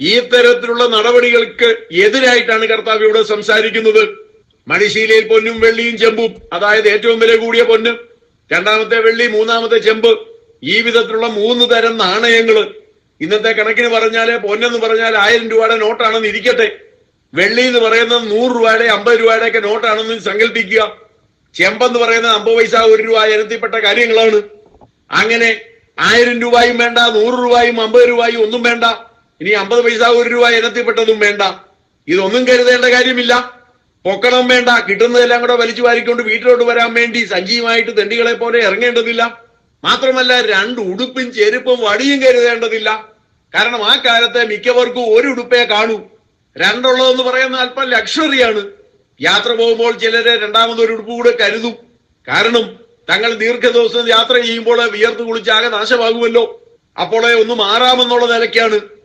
ഈ തരത്തിലുള്ള നടപടികൾക്ക് എതിരായിട്ടാണ് കർത്താവ് ഇവിടെ സംസാരിക്കുന്നത്. മണിശീലയിൽ പൊന്നും വെള്ളിയും ചെമ്പും. അതായത് ഏറ്റവും വില കൂടിയ പൊന്ന്. രണ്ടാമത്തെ വെള്ളി മൂന്നാമത്തെ ചെമ്പ്. ഈ വിധത്തിലുള്ള മൂന്ന് തരം നാണയങ്ങൾ ഇന്നത്തെ കണക്കിന് പറഞ്ഞാൽ പൊന്നെന്ന് പറഞ്ഞാൽ ആയിരം രൂപയുടെ നോട്ടാണെന്ന് ഇരിക്കട്ടെ. വെള്ളി എന്ന് പറയുന്നത് നൂറ് രൂപയുടെ അമ്പത് രൂപയുടെ ഒക്കെ നോട്ടാണെന്ന് സങ്കല്പിക്കുക ചെമ്പെന്ന് പറയുന്നത് അമ്പത് പൈസ ഒരു രൂപ ഇനത്തിൽപ്പെട്ട കാര്യങ്ങളാണ്. അങ്ങനെ ആയിരം രൂപയും വേണ്ട നൂറ് രൂപയും അമ്പത് രൂപയും ഒന്നും വേണ്ട. ഇനി അമ്പത് പൈസ ഒരു രൂപ ഇനത്തിൽപ്പെട്ടതും വേണ്ട. ഇതൊന്നും കരുതേണ്ട കാര്യമില്ല. പൊക്കണം വേണ്ട. കിട്ടുന്നതെല്ലാം കൂടെ വലിച്ചു വാരിക്കൊണ്ട് വീട്ടിലോട്ട് വരാൻ വേണ്ടി സജീവമായിട്ട് തെണ്ടികളെ പോലെ ഇറങ്ങേണ്ടതില്ല. മാത്രമല്ല രണ്ട് ഉടുപ്പും ചെരുപ്പും വടിയും കരുതേണ്ടതില്ല. കാരണം ആ കാലത്തെ മിക്കവർക്കും ഒരു ഉടുപ്പേ കാണൂ. രണ്ടുള്ളതെന്ന് പറയുന്ന അല്പം ലക്ഷറിയാണ്. യാത്ര പോകുമ്പോൾ ചിലരെ രണ്ടാമതൊരു ഉടുപ്പ് കൂടെ കരുതും. കാരണം തങ്ങൾ ദീർഘദിവസം യാത്ര ചെയ്യുമ്പോൾ വിയർത്ത് കുളിച്ചാകെ നാശമാകുമല്ലോ. അപ്പോളെ ഒന്ന് മാറാമെന്നുള്ള നിലയ്ക്കാണ്.